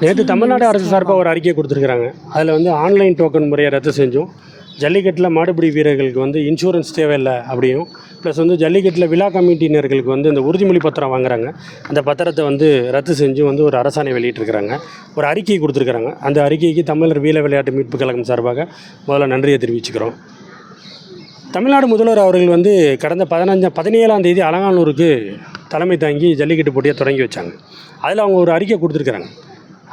நேற்று தமிழ்நாடு அரசு சார்பாக ஒரு அறிக்கை கொடுத்துருக்குறாங்க. அதில் வந்து ஆன்லைன் டோக்கன் முறையை ரத்து செஞ்சும். ஜல்லிக்கட்டில் மாடுபிடி வீரர்களுக்கு வந்து இன்சூரன்ஸ் தேவையில்லை அப்படியும் ப்ளஸ் வந்து ஜல்லிக்கட்டில் விழா கமிட்டியினர்களுக்கு வந்து இந்த உறுதிமொழி பத்திரம் வாங்குறாங்க. அந்த பத்திரத்தை வந்து ரத்து செஞ்சு வந்து ஒரு அரசாணை வெளியிட்டிருக்கிறாங்க. ஒரு அறிக்கை கொடுத்துருக்குறாங்க. அந்த அறிக்கைக்கு தமிழர் வீர விளையாட்டு மீட்பு கழகம் சார்பாக முதல்ல நன்றியை தெரிவிச்சுக்கிறோம். தமிழ்நாடு முதல்வர் அவர்கள் வந்து கடந்த பதினஞ்சாம் பதினேழாம் தேதி அலங்காநல்லூருக்கு தலைமை தாங்கி ஜல்லிக்கட்டு போட்டியை தொடங்கி வச்சாங்க. அதில் அவங்க ஒரு அறிக்கை கொடுத்துருக்குறாங்க.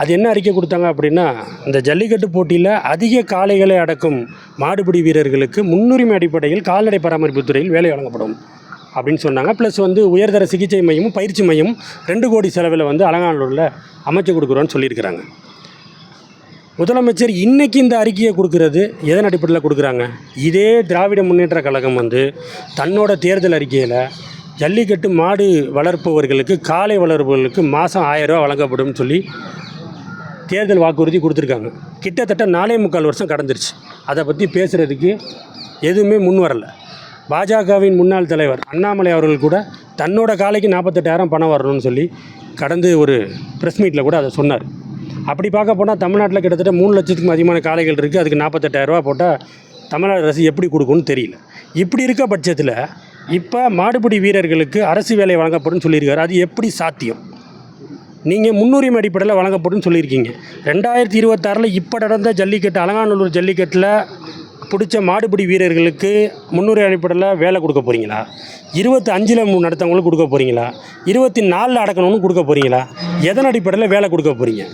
அது என்ன அறிக்கை கொடுத்தாங்க அப்படின்னா இந்த ஜல்லிக்கட்டு போட்டியில் அதிக காளைகளை அடக்கும் மாடுபிடி வீரர்களுக்கு முன்னுரிமை அடிப்படையில் கால்நடை பராமரிப்பு துறையில் வேலை வழங்கப்படும் அப்படின்னு சொன்னாங்க. ப்ளஸ் வந்து உயர்தர சிகிச்சை மையமும் பயிற்சி மையமும் ரெண்டு கோடி செலவில் வந்து அலங்காநல்லூரில் அமைச்சு கொடுக்குறோன்னு சொல்லியிருக்கிறாங்க. முதலமைச்சர் இன்றைக்கி இந்த அறிக்கையை கொடுக்கறது எதன் அடிப்படையில் கொடுக்குறாங்க? இதே திராவிட முன்னேற்ற கழகம் வந்து தன்னோட தேர்தல் அறிக்கையில் ஜல்லிக்கட்டு மாடு வளர்ப்பவர்களுக்கு காளை வளர்ப்பவர்களுக்கு மாதம் ஆயிரம் ரூபா வழங்கப்படும் சொல்லி தேர்தல் வாக்குறுதி கொடுத்துருக்காங்க. கிட்டத்தட்ட நாலே முக்கால் வருஷம் கடந்துருச்சு. அதை பற்றி பேசுகிறதுக்கு எதுவுமே முன் வரலை. பாஜகவின் முன்னாள் தலைவர் அண்ணாமலை அவர்கள் கூட தன்னோட காலைக்கு நாற்பத்தெட்டாயிரம் பணம் வரணும்னு சொல்லி கடந்து ஒரு ப்ரெஸ் மீட்டில் கூட அதை சொன்னார். அப்படி பார்க்க போனால் தமிழ்நாட்டில் கிட்டத்தட்ட மூணு லட்சத்துக்கும் அதிகமான காலைகள் இருக்குது அதுக்கு நாற்பத்தெட்டாயிரரூபா போட்டால் தமிழ்நாடு அரசு எப்படி கொடுக்கும்னு தெரியல. இப்படி இருக்க பட்சத்தில் இப்போ மாடுபிடி வீரர்களுக்கு அரசு வேலை வழங்கப்படும் சொல்லியிருக்காரு. அது எப்படி சாத்தியம்? நீங்கள் முன்னுரிமை அடிப்படையில் வழங்கப்படும் சொல்லியிருக்கீங்க. ரெண்டாயிரத்தி இருபத்தாறில் இப்போ நடந்த ஜல்லிக்கட்டு அலங்காநல்லூர் ஜல்லிக்கட்டில் பிடிச்ச மாடுபிடி வீரர்களுக்கு முன்னுரிமை அடிப்படையில் வேலை கொடுக்க போகிறீங்களா இருபத்தி அஞ்சில் நடத்தவங்களுக்கு கொடுக்க போகிறீங்களா இருபத்தி நாலில் அடக்கணும்னு கொடுக்க போகிறீங்களா எதன் அடிப்படையில் வேலை கொடுக்க போகிறீங்க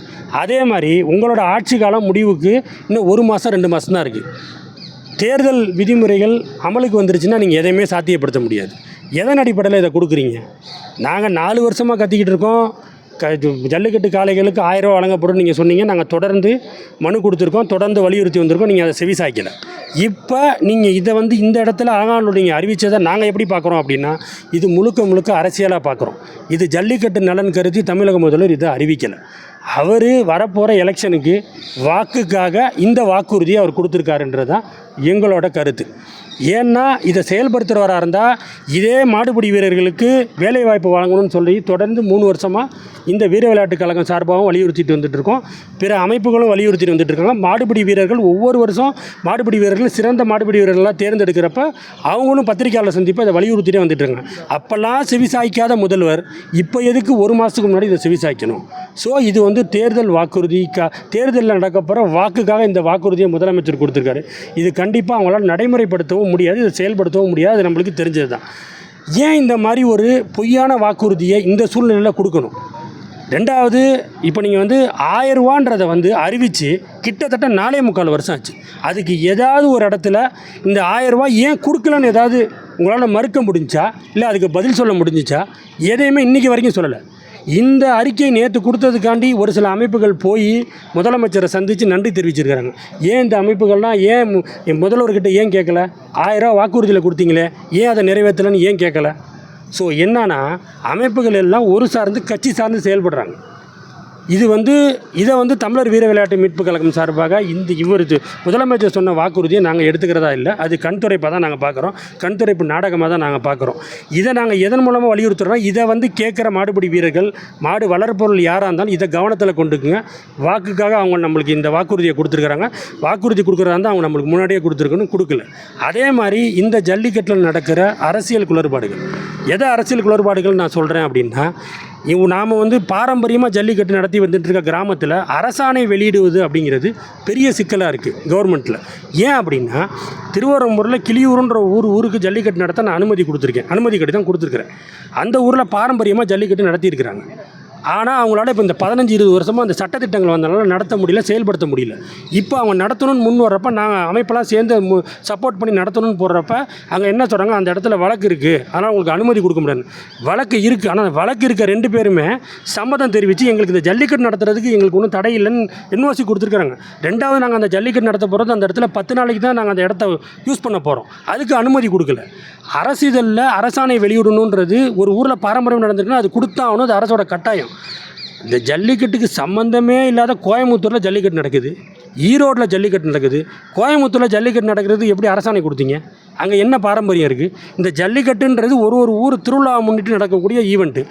அதே மாதிரி உங்களோட ஆட்சி காலம் முடிவுக்கு இன்னும் ஒரு மாதம் ரெண்டு மாதம் தான் இருக்குது தேர்தல் விதிமுறைகள் அமலுக்கு வந்துருச்சுன்னா நீங்கள் எதையுமே சாத்தியப்படுத்த முடியாது. எதன் அடிப்படையில் இதை கொடுக்குறீங்க? நாங்கள் நாலு வருஷமாக கத்திக்கிட்டு இருக்கோம். க ஜல்லிக்கட்டு காளைகளுக்கு ஆயிரம் ரூபா வழங்கப்படும் நீங்கள் சொன்னீங்க. நாங்கள் தொடர்ந்து மனு கொடுத்துருக்கோம். தொடர்ந்து வலியுறுத்தி வந்திருக்கோம். நீங்கள் அதை செவிசாய்க்கலை இப்போ நீங்கள் இதை வந்து இந்த இடத்துல அலங்காநல்லூர் நீங்கள் அறிவித்ததை நாங்கள் எப்படி பார்க்குறோம் அப்படின்னா இது முழுக்க முழுக்க அரசியலாக பார்க்குறோம். இது ஜல்லிக்கட்டு நலன் கருதி தமிழக முதல்வர் இதை அறிவிக்கலை. அவர் வரப்போகிற எலெக்ஷனுக்கு வாக்குக்காக இந்த வாக்குறுதியை அவர் கொடுத்துருக்காருன்றது தான் எங்களோட கருத்து. ஏன்னா இதை செயல்படுத்துகிறவராக இருந்தால் இதே மாடுபிடி வீரர்களுக்கு வேலைவாய்ப்பு வழங்கணும்னு சொல்லி தொடர்ந்து மூணு வருஷமாக இந்த வீர விளையாட்டுக் கழகம் சார்பாகவும் வலியுறுத்திட்டு வந்துட்டுருக்கோம். பிற அமைப்புகளும் வலியுறுத்திட்டு வந்துட்டுருக்காங்க. மாடுபிடி வீரர்கள் ஒவ்வொரு வருஷம் மாடுபிடி வீரர்கள் சிறந்த மாடுபிடி வீரர்களாக தேர்ந்தெடுக்கிறப்ப அவங்களும் பத்திரிகையாளர் சந்திப்பை இதை வலியுறுத்திட்டே வந்துட்டுருக்காங்க. அப்போல்லாம் செவிசாய்க்காத முதல்வர் இப்போ எதுக்கு ஒரு மாதத்துக்கு முன்னாடி இதை செவிசாய்க்கணும்? ஸோ இது வந்து தேர்தல் வாக்குறுதி க தேர்தலில் நடக்கப்போகிற வாக்குக்காக இந்த வாக்குறுதியை முதலமைச்சர் கொடுத்துருக்காரு. இது கண்டிப்பாக அவங்களால் நடைமுறைப்படுத்தவும் முடியாது இதை செயல்படுத்தவும் முடியாது அது நம்மளுக்கு தெரிஞ்சது தான் ஏன் இந்த மாதிரி ஒரு பொய்யான வாக்குறுதியை இந்த சூழ்நிலையில் கொடுக்கணும்? ரெண்டாவது இப்போ நீங்கள் வந்து ஆயிரரூவான்றதை வந்து அறிவித்து கிட்டத்தட்ட நாலே முக்கால் வருஷம் ஆச்சு. அதுக்கு ஏதாவது ஒரு இடத்துல இந்த ஆயிரரூவா ஏன் கொடுக்கலன்னு ஏதாவது உங்களால் மறுக்க முடிஞ்சா இல்லை அதுக்கு பதில் சொல்ல முடிஞ்சிச்சா? எதையுமே இன்றைக்கி வரைக்கும் சொல்லலை. இந்த அறிக்கையை நேற்று கொடுத்ததுக்காண்டி ஒரு சில அமைப்புகள் போய் முதலமைச்சரை சந்தித்து நன்றி தெரிவிச்சிருக்கிறாங்க. ஏன் இந்த அமைப்புகள்லாம் ஏன் மு- முதல்வர்கிட்ட ஏன் கேட்கல ஆயிரம் வாக்குறுதியில் கொடுத்தீங்களே ஏன் அதை நிறைவேற்றலைன்னு ஏன் கேட்கல ஸோ என்னன்னா அமைப்புகள் எல்லாம் ஒரு சார்ந்து கட்சி சார்ந்து செயல்படுறாங்க. இது வந்து இதை வந்து தமிழர் வீர விளையாட்டு மீட்பு கழகம் சார்பாக இந்த இவர் முதலமைச்சர் சொன்ன வாக்குறுதியை நாங்கள் எடுத்துக்கிறதா இல்லை அது கண்துறைப்பாக தான் நாங்கள் பார்க்குறோம் கண்துறைப்பு நாடகமாக தான் நாங்கள் பார்க்குறோம் இதை நாங்கள் எதன் மூலமாக வலியுறுத்துறோம் இதை வந்து கேட்குற மாடுபிடி வீரர்கள் மாடு வளர்ப்பொருள் யாராக இருந்தாலும் இதை கவனத்தில் கொண்டுக்குங்க. வாக்குக்காக அவங்க நம்மளுக்கு இந்த வாக்குறுதியை கொடுத்துருக்குறாங்க. வாக்குறுதி கொடுக்குறதா இருந்தால் அவங்க நம்மளுக்கு முன்னாடியே கொடுத்துருக்கணும் கொடுக்கல. அதே மாதிரி இந்த ஜல்லிக்கட்டில் நடக்கிற அரசியல் குளறுபாடுகள். எதை அரசியல் குளறுபாடுகள் நான் சொல்கிறேன் அப்படின்னா இவ் நாம் வந்து பாரம்பரியமாக ஜல்லிக்கட்டு நடத்தி வந்துட்டு இருக்க கிராமத்தில் அரசாணை வெளியிடுவது அப்படிங்கிறது பெரிய சிக்கலாக இருக்குது கவர்மெண்ட்டில் ஏன் அப்படின்னா திருவரம்பூரில் கிளியூருன்ற ஊர் ஊருக்கு ஜல்லிக்கட்டு நடத்த நான் அனுமதி கொடுத்துருக்கேன். அனுமதி கட்டி தான் கொடுத்துருக்குறேன். அந்த ஊரில் பாரம்பரியமாக ஜல்லிக்கட்டு நடத்தியிருக்கிறாங்க. ஆனால் அவங்களால இப்போ இந்த பதினஞ்சு இருபது வருஷமாக அந்த சட்டத்திட்டங்கள் வந்தனால நடத்த முடியல செயல்படுத்த முடியல. இப்போ அவங்க நடத்தணும்னு முன் வர்றப்ப நாங்கள் அமைப்பெல்லாம் சேர்ந்து சப்போர்ட் பண்ணி நடத்தணும்னு போடுறப்ப அங்கே என்ன சொல்கிறாங்க அந்த இடத்துல வழக்கு இருக்குது ஆனால் உங்களுக்கு அனுமதி கொடுக்க முடியாது. வழக்கு இருக்குது ஆனால் வழக்கு இருக்க ரெண்டு பேருமே சம்மதம் தெரிவித்து எங்களுக்கு இந்த ஜல்லிக்கட்டு நடத்துறதுக்கு எங்களுக்கு ஒன்றும் தடை இல்லைன்னு என்ஓசி கொடுத்துருக்காங்க ரெண்டாவது நாங்கள் அந்த ஜல்லிக்கட்டு நடத்த போகிறது அந்த இடத்துல பத்து நாளைக்கு தான் நாங்கள் அந்த இடத்த யூஸ் பண்ண போகிறோம் அதுக்கு அனுமதி கொடுக்கல. அரசு இதழில் அரசாணை வெளியிடணுன்றது ஒரு ஊரில் பாரம்பரியம் நடந்திருக்குன்னா அது கொடுத்தாகணும் அது அரசோட கட்டாயம். இந்த ஜல்லிக்கட்டுக்கு சம்மந்தமே இல்லாத கோயம்புத்தூரில் ஜல்லிக்கட்டு நடக்குது. ஈரோட்டில் ஜல்லிக்கட்டு நடக்குது. கோயம்புத்தூரில் ஜல்லிக்கட்டு நடக்கிறது எப்படி அரசாணை கொடுத்தீங்க? அங்கே என்ன பாரம்பரியம் இருக்குது இந்த ஜல்லிக்கட்டுன்றது ஒரு ஒரு ஊர் திருவிழாவை முன்னிட்டு நடக்கக்கூடிய ஈவெண்ட்டு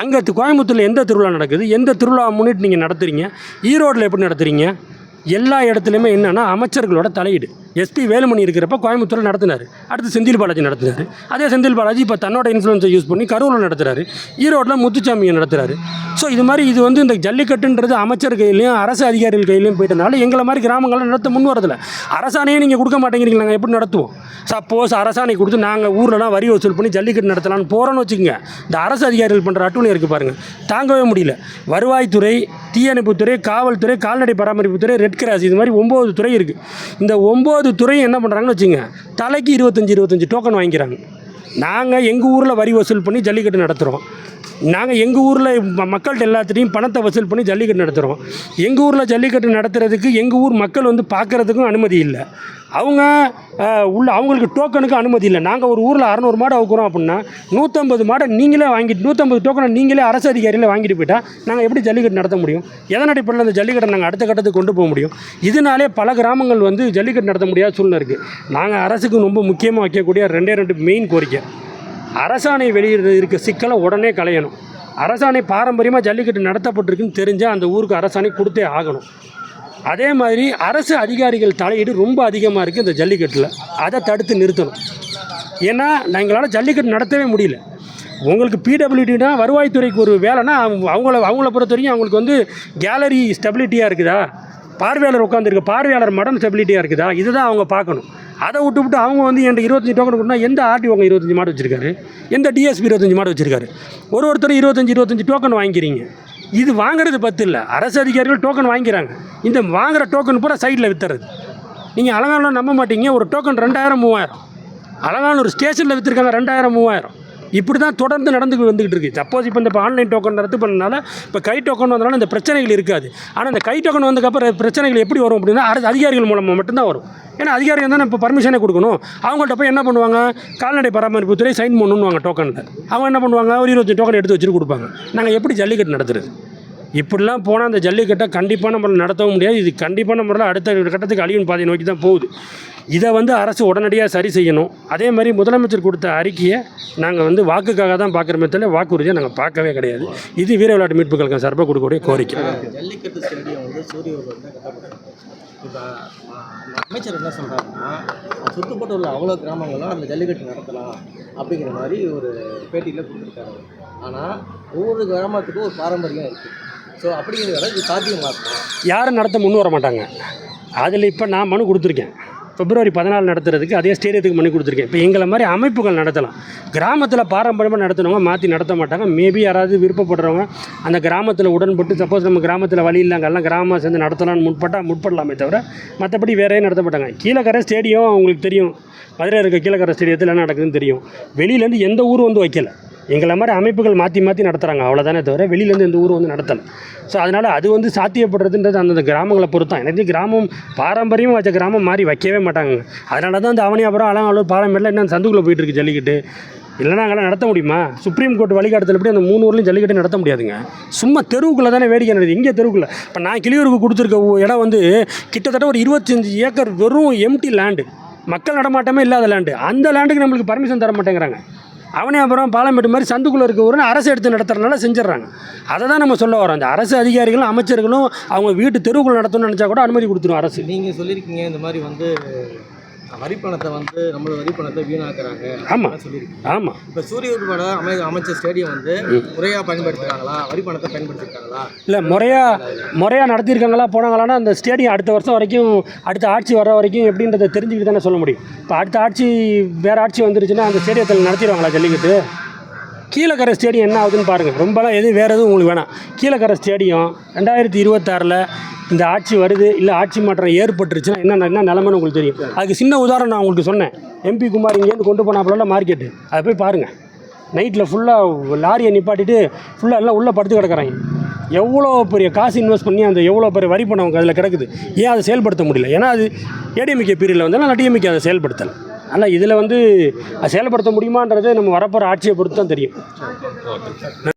அங்கே கோயம்புத்தூரில் எந்த திருவிழா நடக்குது? எந்த திருவிழாவை முன்னிட்டு நீங்கள் நடத்துகிறீங்க ஈரோட்டில் எப்படி நடத்துகிறீங்க எல்லா இடத்துலையுமே என்னென்னா அமைச்சர்களோட தலையீடு. எஸ்பி வேலுமணி இருக்கிறப்ப கோயம்புத்தூரில் நடத்தினார். அடுத்து செந்தில் பாலாஜி நடத்தினார். அதே செந்தில் பாலாஜி இப்போ தன்னோட இன்ஃப்ளூன்ஸை யூஸ் பண்ணி கரூரில் நடத்துகிறாரு ஈரோட்டில் முத்துச்சாமியை நடத்துகிறாரு ஸோ இது மாதிரி இது வந்து இந்த ஜல்லிக்கட்டுன்றது அமைச்சர் கையிலையும் அரசு அதிகாரிகள் கையிலையும் போயிட்டனால எங்களை மாதிரி கிராமங்களில் நடத்த முன் வரதில்ல. அரசாணையே நீங்கள் கொடுக்க மாட்டேங்கிறீங்க நாங்கள் எப்படி நடத்துவோம்? சப்போஸ் அரசாணை கொடுத்து நாங்கள் ஊர்லலாம் வரி வசூல் பண்ணி ஜல்லிக்கட்டு நடத்தலாம்னு போகிறோன்னு வச்சுக்கோங்க. இந்த அரசு அதிகாரிகள் பண்ணுற அட்டுணி இருக்குது பாருங்கள் தாங்கவே முடியல. வருவாய்த்துறை தீயணைப்புத்துறை காவல்துறை கால்நடை பராமரிப்புத்துறை ரெட் கிராஸ் இது மாதிரி ஒம்பது துறை இருக்குது இந்த ஒம்பது துறையும் என்ன பண்ணுறாங்கன்னு வச்சுங்க தலைக்கு இருபத்தஞ்சி இருபத்தஞ்சி டோக்கன் வாங்கிக்கிறாங்க. நாங்கள் எங்கள் ஊரில் வரி வசூல் பண்ணி ஜல்லிக்கட்டு நடத்துகிறோம் நாங்கள் எங்கள் ஊரில் மக்கள்கிட்ட எல்லாத்துட்டையும் பணத்தை வசூல் பண்ணி ஜல்லிக்கட்டு நடத்துகிறோம் எங்கள் ஊரில் ஜல்லிக்கட்டு நடத்துறதுக்கு எங்கள் ஊர் மக்கள் வந்து பார்க்குறதுக்கும் அனுமதி இல்லை. அவங்க உள்ள அவங்களுக்கு டோக்கனுக்கு அனுமதி இல்லை. நாங்கள் ஒரு ஊரில் அறநூறு மாடு அவுக்குறோம் அப்படின்னா நூற்றம்பது மாடை நீங்களே வாங்கிட்டு நூற்றம்பது டோக்கனை நீங்களே அரசு அதிகாரியில் வாங்கிட்டு போயிட்டால் நாங்கள் எப்படி ஜல்லிக்கட்டு நடத்த முடியும்? எதன் அடிப்படையில் அந்த ஜல்லிக்கட்டை நாங்கள் அடுத்த கட்டத்துக்கு கொண்டு போக முடியும்? இதனாலே பல கிராமங்கள் வந்து ஜல்லிக்கட்டு நடத்த முடியாத சூழ்நிலை இருக்குது நாங்கள் அரசுக்கு ரொம்ப முக்கியமாக வைக்கக்கூடிய ரெண்டே ரெண்டு மெயின் கோரிக்கை. அரசாணை வெளியிட இருக்க சிக்கலை உடனே களையணும். அரசாணை பாரம்பரியமாக ஜல்லிக்கட்டு நடத்தப்பட்டிருக்குன்னு தெரிஞ்சால் அந்த ஊருக்கு அரசாணை கொடுத்தே ஆகணும். அதே மாதிரி அரசு அதிகாரிகள் தலையீடு ரொம்ப அதிகமாக இருக்குது இந்த ஜல்லிக்கட்டில். அதை தடுத்து நிறுத்தணும். ஏன்னா எங்களால் ஜல்லிக்கட்டு நடத்தவே முடியல. உங்களுக்கு பிடபிள்யூடினா வருவாய்த்துறைக்கு ஒரு வேலைன்னா அவங்க- அவங்கள அவங்கள பொறுத்த வரைக்கும் அவங்களுக்கு வந்து கேலரி ஸ்டெபிலிட்டியாக இருக்குதா? பார்வையாளர் உட்காந்துருக்க பார்வையாளர் மடம் ஸ்டெபிலிட்டியாக இருக்குதா? இதுதான் அவங்க பார்க்கணும். அதை விட்டு விட்டு அவங்க வந்து என்கிட்ட இருபத்தஞ்சி டோக்கன் கொடுத்தா எந்த ஆர்டி உங்க இருபத்தஞ்சி மாடு வச்சிருக்காரு? எந்த டிஎஸ்பி இருபத்தஞ்சி மாடு வச்சிருக்காரு? ஒரு ஒருத்தர் இருபத்தஞ்சி இருபத்தஞ்சி டோக்கன் வாங்கிக்கிறீங்க. இது வாங்குறது பத்து இல்லை. அரசு அதிகாரிகள் டோக்கன் வாங்கிக்கிறாங்க. இந்த வாங்குற டோக்கன் பூரா சைடில் வித்துறது. நீங்கள் அலங்காநல்லூர் நம்ப மாட்டீங்க. ஒரு டோக்கன் ரெண்டாயிரம் மூவாயிரம். அலங்காநல்லூர் ஸ்டேஷனில் விற்றுருக்காங்க ரெண்டாயிரம் மூவாயிரம். இப்படி தான் தொடர்ந்து நடந்து வந்துக்கிட்டு இருக்குது சப்போஸ் இப்போ இந்த இப்போ ஆன்லைன் டோக்கன் ரத்து பண்ணனால இப்போ கை டோக்கன் வந்தனால இந்த பிரச்சனைகள் இருக்காது. ஆனால் இந்த கை டோக்கன் வந்ததுக்கப்புறம் பிரச்சனைகள் எப்படி வரும் அப்படின்னா அரசு அதிகாரிகள் மூலமாக மட்டும்தான் வரும். ஏன்னா அதிகாரிகள் தான் இப்போ பர்மிஷனே கொடுக்கணும். அவங்கள்ட்ட போய் என்ன பண்ணுவாங்க? கால்நடை பராமரிப்பு துறை சைன் பண்ணணுவாங்க டோக்கனில் அவங்க என்ன பண்ணுவாங்க? ஒரு இருபத்தஞ்சு டோக்கன் எடுத்து வச்சுட்டு கொடுப்பாங்க. நாங்கள் எப்படி ஜல்லிக்கட்டு நடத்துறது? இப்படிலாம் போனால் அந்த ஜல்லிக்கட்டை கண்டிப்பான முறையில் நடத்தவும் முடியாது. இது கண்டிப்பான முறையில் அடுத்த கட்டத்துக்கு அழியும் பாதையை நோக்கி தான் போகுது. இதை வந்து அரசு உடனடியாக சரி செய்யணும். அதே மாதிரி முதலமைச்சர் கொடுத்த அறிக்கையை நாங்கள் வந்து வாக்குக்காக தான் பார்க்குறமே தவிர வாக்குறுதியை நாங்கள் பார்க்கவே கிடையாது. இது வீர விளையாட்டு மீட்பு கழகம் சார்பாக கொடுக்கக்கூடிய கோரிக்கை. இப்போ அமைச்சர் என்ன சொல்கிறாருன்னா சுற்றுப்பட்டு உள்ள அவ்வளோ கிராமங்கள்லாம் அந்த ஜல்லிக்கட்டு நடத்தலாம் அப்படிங்கிற மாதிரி ஒரு பேட்டியில் கொடுத்துருக்காரு. ஆனால் ஒவ்வொரு கிராமத்துக்கும் ஒரு பாரம்பரியம் இருக்குது ஸோ அப்படிங்கிறத இது சாத்தியமாக யாரும் நடத்த முன் வர மாட்டாங்க. அதில் இப்போ நான் மனு கொடுத்துருக்கேன். பிப்ரவரி பதினாலு நடத்துறதுக்கு அதே ஸ்டேடியத்துக்கு மனு கொடுத்துருக்கேன். இப்போ எங்களை மாதிரி அமைப்புகள் நடத்தலாம். கிராமத்தில் பாரம்பரியமாக நடத்துனவங்க மாற்றி நடத்த மாட்டாங்க. மேபி யாராவது விருப்பப்படுறவங்க அந்த கிராமத்தில் உடன்பட்டு சப்போஸ் நம்ம கிராமத்தில் வழி இல்லை கிராமம் சேர்ந்து நடத்தலாம்னு முற்பட்டால் முற்படலாமே தவிர மற்றபடி வேறே நடத்த மாட்டாங்க. கீழக்கரை ஸ்டேடியம் அவங்களுக்கு தெரியும். மதுரை இருக்க கீழக்கரை ஸ்டேடியத்தில் என்ன நடக்குதுன்னு தெரியும். வெளியிலேருந்து எந்த ஊரும் வந்து வைக்கல. எங்களை மாதிரி அமைப்புகள் மாற்றி மாற்றி நடத்துகிறாங்க அவ்வளோதானே தவிர வெளியிலேருந்து எந்த ஊர் வந்து நடத்தலை. ஸோ அதனால் அது வந்து சாத்தியப்படுறதுன்றது அந்தந்த கிராமங்களை பொறுத்து தான் எனக்கு கிராமம் பாரம்பரியமாக வச்ச கிராமம் மாறி வைக்கவே மாட்டாங்க. அதனால தான் இந்த அவனியாபுரம் அலங்காலூர் பாரம்பரியில் என்ன சந்துக்குள்ளே போயிட்டு இருக்கு ஜல்லிக்கட்டு. இல்லைனா அங்கெல்லாம் நடத்த முடியுமா? சுப்ரீம் கோர்ட் வழிகாட்டுதல் எப்படி அந்த மூணு ஊர்லையும் ஜல்லிக்கட்டு நடத்த முடியாதுங்க? சும்மா தெருவுக்குள்ளே தானே வேடிக்கை நடக்குது. இங்கே தெருவுக்குள்ளே. இப்போ நான் கிளியூருக்கு கொடுத்துருக்க இடம் வந்து கிட்டத்தட்ட ஒரு இருபத்தஞ்சி ஏக்கர் வெறும் எம்டி லேண்டு மக்கள் நடமாட்டமே இல்லாத லேண்டு அந்த லேண்டுக்கு நம்மளுக்கு பர்மிஷன் தர மாட்டேங்கிறாங்க. அவனே அப்புறம் பாலமேட்டு மாதிரி சந்துக்குள்ளே இருக்க ஊருன்னு அரசு எடுத்து நடத்துறதுனால செஞ்சிடறாங்க. அதை தான் நம்ம சொல்ல வரோம். அந்த அரசு அதிகாரிகளும் அமைச்சர்களும் அவங்க வீட்டு தெருவுக்குள்ள நடத்தணும்னு நினச்சா கூட அனுமதி கொடுத்துரும் அரசு. நீங்கள் சொல்லியிருக்கீங்க இந்த மாதிரி வந்து வரி பணத்தை வந்து நம்மளோட வரி பணத்தை வீணாக்குறாங்க ஆமாம் சொல்லியிருக்கீங்க. ஆமாம் இப்போ சூரியூர்பட அமை அமைச்ச ஸ்டேடியம் வந்து முறையாக பயன்படுத்துகிறாங்களா வரி பணத்தை பயன்படுத்திருக்காங்களா? இல்லை முறையாக முறையாக நடத்தியிருக்காங்களா போனாங்களான்னா அந்த ஸ்டேடியம் அடுத்த வருஷம் வரைக்கும் அடுத்த ஆட்சி வர வரைக்கும் எப்படின்றத தெரிஞ்சுக்கிட்டு தானே சொல்ல முடியும். இப்போ அடுத்த ஆட்சி வேறு ஆட்சி வந்துருச்சுன்னா அந்த ஸ்டேடியத்தில் நடத்திடுவாங்களா ஜல்லிக்கட்டு? கீழக்கரை ஸ்டேடியம் என்ன ஆகுதுன்னு பாருங்கள் ரொம்பலாம் எதுவும் வேறு எதுவும் உங்களுக்கு வேணாம். கீழக்கரை ஸ்டேடியம் ரெண்டாயிரத்தி இருபத்தாறில் இந்த ஆட்சி வருது இல்லை ஆட்சி மாற்றம் ஏற்பட்டுருச்சுன்னா என்ன என்ன நிலமைன்னு உங்களுக்கு தெரியும். அதுக்கு சின்ன உதாரணம் நான் உங்களுக்கு சொன்னேன். எம்பி குமார் இங்கேருந்து கொண்டு போனாப்புல மார்க்கெட்டு அதை போய் பாருங்கள் நைட்டில் ஃபுல்லாக லாரியை நிப்பாட்டிட்டு ஃபுல்லாக எல்லாம் உள்ளே படுத்து கிடக்குறாங்க. எவ்வளோ பெரிய காசு இன்வெஸ்ட் பண்ணி அந்த எவ்வளோ பெரிய வரி பணம் அதில் கிடக்குது. ஏன் அதை செயல்படுத்த முடியல? ஏன்னா அது ஏடிஎம்கே பீரியடில் வந்து ஆனால் டிஎம்கே அதை செயல்படுத்தலை. ஆனால் இதில் வந்து அதை செயல்படுத்த முடியுமான்றது நம்ம வரப்போகிற ஆட்சியை பொறுத்து தான் தெரியும்.